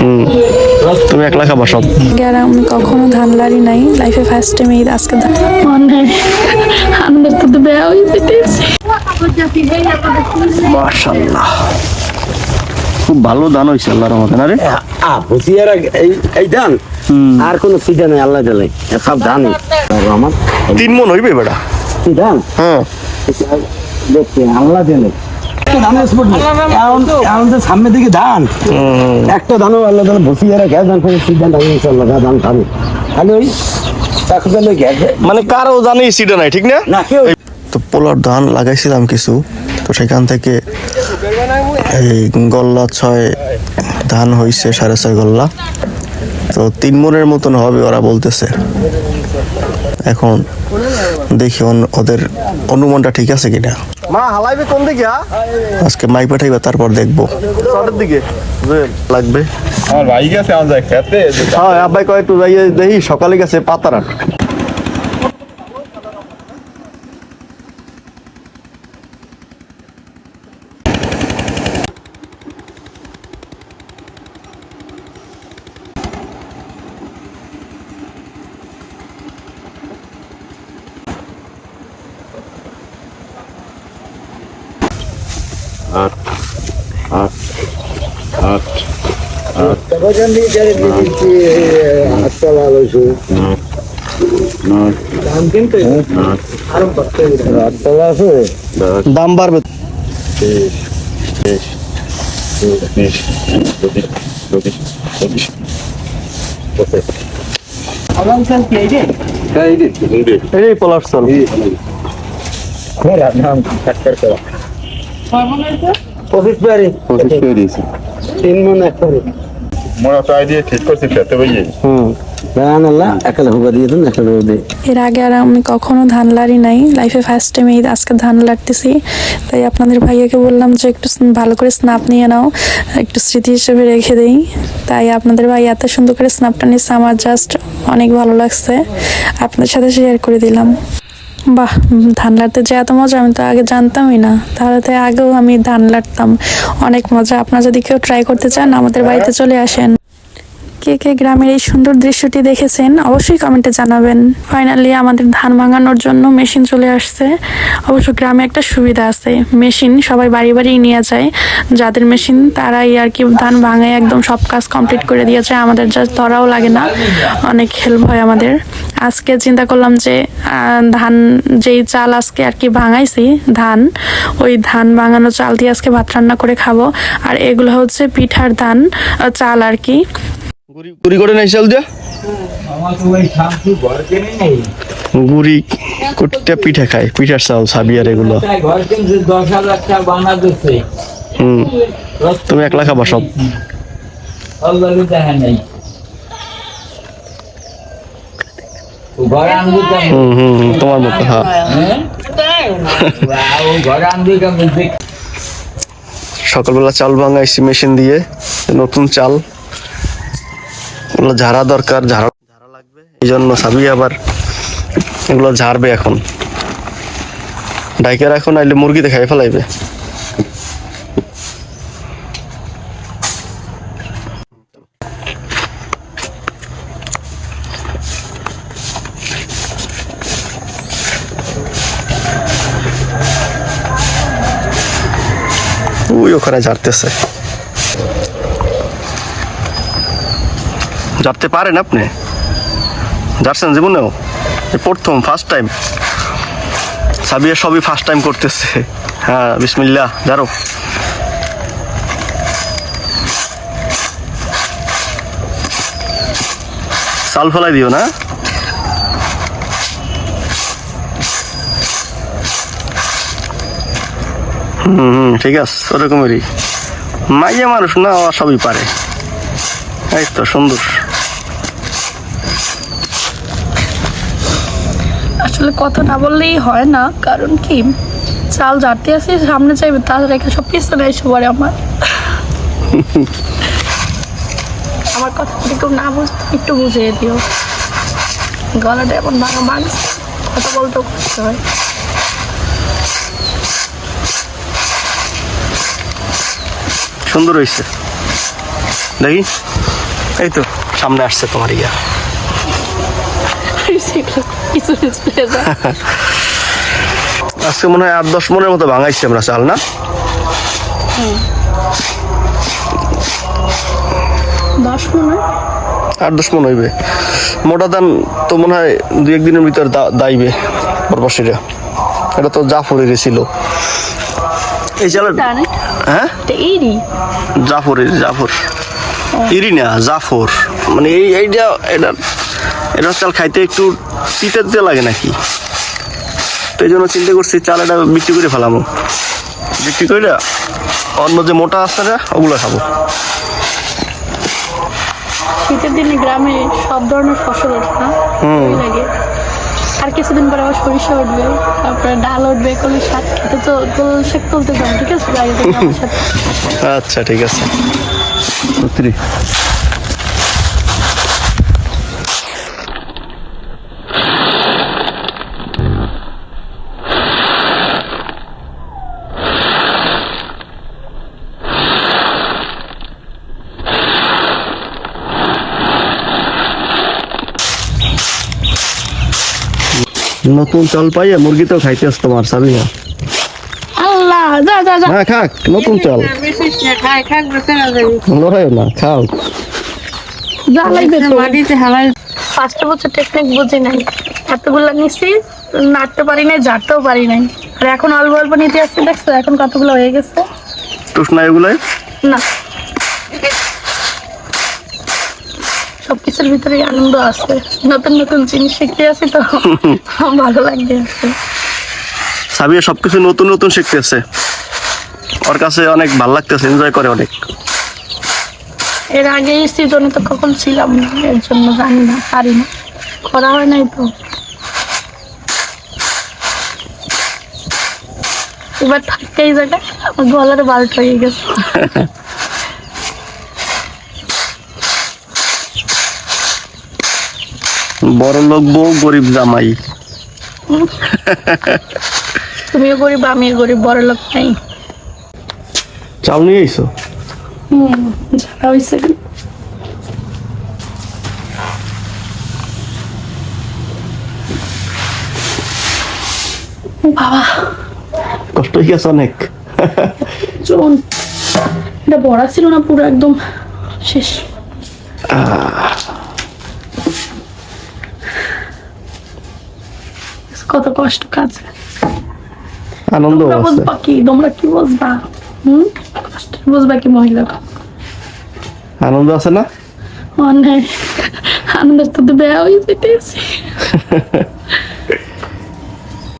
হুম তুমি একলা খাবা সব? আর আমি কখনো ধান লাড়ি নাই লাইফে ফার্স্ট টাইম এই আজকে ধান মানে আমাদের তো বেয়া হয়ে যেতেছে। মাশাআল্লাহ। খুব ভালো দান হইছে আল্লাহর রহমতে না রে? আ হুঁশিয়ার এই এই ধান? আর কোনো সিজা নেই আল্লাহ দিলে সব ধানই। আমার তিন মন হইবে বেটা। ধান? হ্যাঁ। দেখছি আল্লাহ দিলে সামনে দিকে ধান একটা ধানও আল্লাহ ভুসিয়ে রাখে ধান করে সিদ্ধান্ত আমি ইনশাল্লাহ ধান খাবে খালি ওই গ্যাসে মানে কারও জানি সিডা নাই ঠিক না? তো পোলার ধান লাগাইছিলাম কিছু তো সেখান থেকে এই গল্লা ছয় ধান হইছে সাড়ে ছয় গল্লা। তো তিন মনের মতন হবে ওরা বলতেছে। এখন দেখি ওদের অনুমানটা ঠিক আছে কিনা। মা হালাইবে কোন দিকে আজকে মাই পাঠাইবা তারপর দেখব। ছটার দিকে। লাগবে। আমার ভাই গেছে আমার খেতে। হ্যাঁ আব্বাই কয় একটু যাইয়ে দেখি সকালে গেছে পাতারা দাম বাড়বে এই পলার চল পঁচিশ পারি তিন মন এক পারি মোরা ঠিক করছি খেতে হুম। এর আগে আর আমি কখনো ধান লাড়ি নাই। লাইফে ফার্স্ট টাইম এই আজকে ধান লাড়তেছি। তাই আপনাদের ভাইয়াকে বললাম যে একটু ভালো করে স্ন্যাপ নিয়ে নাও একটু স্মৃতি হিসেবে রেখে দেই। তাই আপনাদের ভাই এত সুন্দর করে স্ন্যাপটা নিচ্ছে আমার জাস্ট অনেক ভালো লাগছে। আপনাদের সাথে শেয়ার করে দিলাম। বাহ ধান লাড়তে যে এত মজা আমি তো আগে জানতামই না। তাহলে তো আগেও আমি ধান লাড়তাম অনেক মজা। আপনারা যদি কেউ ট্রাই করতে চান আমাদের বাড়িতে চলে আসেন। কে কে গ্রামের এই সুন্দর দৃশ্যটি দেখেছেন অবশ্যই কমেন্টে জানাবেন। ফাইনালি আমাদের ধান ভাঙানোর জন্য মেশিন চলে আসছে। অবশ্য গ্রামে একটা সুবিধা আছে। মেশিন সবাই বাড়ি বাড়ি নিয়ে যায়। যাদের মেশিন তারাই আর কি ধান ভাঙায় একদম সব কাজ কমপ্লিট করে দিয়েছে আমাদের যা ধরাও লাগে না। অনেক হেল্প হয় আমাদের। আজকে চিন্তা করলাম যে ধান যেই চাল আজকে আর কি ভাঙাইছি ধান ওই ধান ভাঙানো চাল দিয়ে আজকে ভাত রান্না করে খাব। আর এগুলো হচ্ছে পিঠার ধান চাল আর কি। গুড়ি করে নাই চাল দিয়া গুড়ি কুটতে পিঠা খায় পিঠার চাল সাবি আর এগুলো। হুম। তুমি একলা খাবা সব অলরেডি দেখা নেই ঘর আনবি কেমন হুম হুম হুম, তোমার মতো হ্যাঁ। দেখ সকালবেলা চাল ভাঙাইছি মেশিন দিয়ে নতুন চাল। এগুলো ঝাড়া দরকার ঝাড়া ঝাড়া লাগবে এই জন্য সাবি আবার এগুলো ঝাড়বে এখন। ডাইকার এখন আইলে মুরগিতে খাই ফেলাইবে। ওই ওখানে ঝাড়তেছে। ঝাড়তে পারেন আপনি? ঝাড়ছেন জীবনেও? প্রথম ফার্স্ট টাইম সাবিয়া সবই ফার্স্ট টাইম করতেছে। হ্যাঁ বিসমিল্লাহ, ঝাড়ো। চাল ফেলাই দিও না? হুম, ঠিক আছে, ওরকমেরই। মাইয়া মানুষ না ও সবই পারে। এই তো, সুন্দর। আসলে কথা না বললেই হয় না, কারণ কি? চাল যাতে আছে, সামনে চাইবে, তার রেখে সব পিছনে এসে পড়ে আমার। আমার কথা যদি কেউ না বুঝ একটু বুঝিয়ে দিও। গলাটা এমন ভাঙা মানুষ কথা বলতেও কষ্ট হয়। সুন্দর হয়েছে দেখি। এই তো সামনে আসছে তোমার ইয়া। আজকে মনে হয় আট দশ মনের মতো ভাঙাইছি আমরা চাল না? দশ মনে আট দশ মন হইবে। মোটা দান তো মনে হয় দু একদিনের ভিতর দাইবে পরবাসীরা এটা তো জাফরের ছিল। এই চাল জানে হ্যাঁ? এটা এইরই জাফরের জাফর। ইরি না জাফর। মানে এই এইটা এটা এটা চাল খাইতে একটু তিতে তিতে লাগে নাকি? তো এই জন্য চিন্তা করছি চাল এটা বিক্রি করে ফেলামো। বিক্রি করে অন্য যে মোটা আছে না ওগুলো খাব। শীতের দিনে গ্রামে সব ধরনের ফসল ওঠে না? লাগে। আর কিছুদিন পরে আবার সরিষা উঠবে। তারপরে ডাল উঠবে কলি শাক খেতে তো কল শাক তুলতে যাব ঠিক আছে? আচ্ছা ঠিক আছে। নতুন চাল পাইয়া মুরগি তো খাইতে আসতো তোমার সাবি না। আল্লাহ যা যা যা। না খাক নতুন চাল। লড়াইও না খাও। যা লাগবে তো। ফার্স্টে বছর টেকনিক বুঝি নাই। এতগুলো নিছি নাড়তে পারি নাই ঝাড়তেও পারি নাই। আর এখন অল্প অল্প নিতে আসছে দেখছ এখন কতগুলো হয়ে গেছে? টুসনা এগুলাই? না। সব কিছুর ভিতরে আনন্দ আছে। নতুন নতুন জিনিস শিখতে আছি তো ভালো লাগবে আছে সাবিয়া সবকিছু নতুন নতুন শিখতেছে ওর কাছে অনেক ভালো লাগতেছে এনজয় করে অনেক। এর আগে সিজনে তো কখন ছিলাম না এর জন্য জানি না পারি না। করা হয় নাই তো। এবার থাকতেই জায়গায় আমার গলার বাল্ট হয়ে গেছে। বড় লোক বউ গরিব জামাই। তুমিও গরিব আমিও গরিব বড় লোক নাই। চাল নিয়ে আইসো ঝাড়া হয়েছে বাবা। কষ্ট হয়ে গেছে অনেক। চলুন এটা বড়া ছিল না পুরো একদম শেষ। কত কষ্ট কাজ। আনন্দ বুঝবা কি? তোমরা কি বুঝবা? হুম? কষ্ট বুঝবা কি মহিলা? আনন্দ আছে না? অনেক। আনন্দের তো বেয়া হয়ে যেতেছি